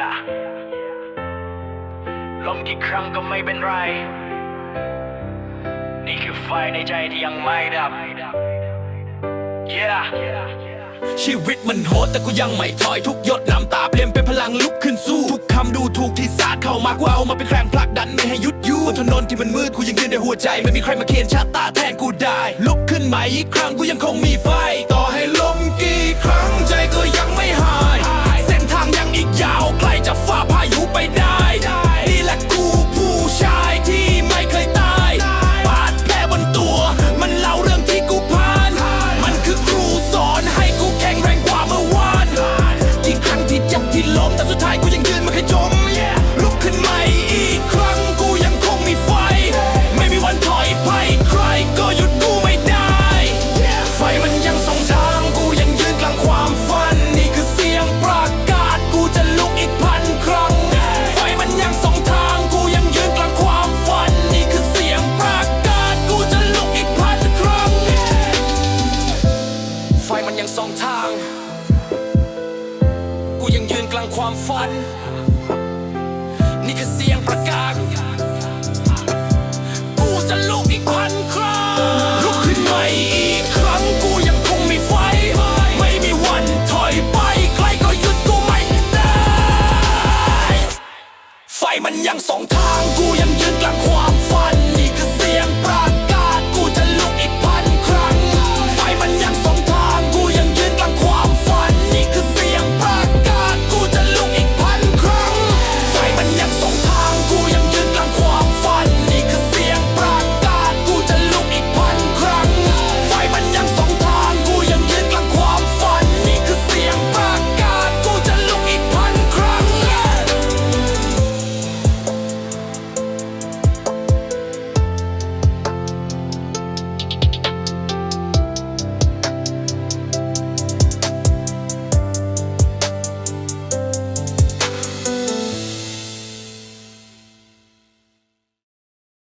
yeah ลมกี่ครั้งก็ไม่เป็นไร นี่คือไฟในใจที่ยังไม่ดับ yeah ชีวิตมันโหดแต่กูยังไม่ถอยทุกหยดน้ำตาเปลี่ยนเป็นพลังลุกขึ้นสู้ ทุกคำดูถูกที่สาดเข้ามากูเอามาเป็นแรงผลักดันไม่ให้หยุดยู่บนถนนที่มันมืดกูยังยืนในหัวใจ ไม่มีใครมาเขียนชะตาแทนกูได้ ลุกขึ้นใหม่อีกครั้งกูยังคงมีไฟ สองทาง กูยังยืนกลางความฝัน นี่คือเสียงประกาศ กูจะลุกอีกพันครั้ง ลุกขึ้นใหม่อีกครั้ง กูยังคงมีไฟ ไม่มีวันถอยไป ใครก็หยุดกูไม่ได้ ไฟมันยังสองทาง กูยังยืนกลางความ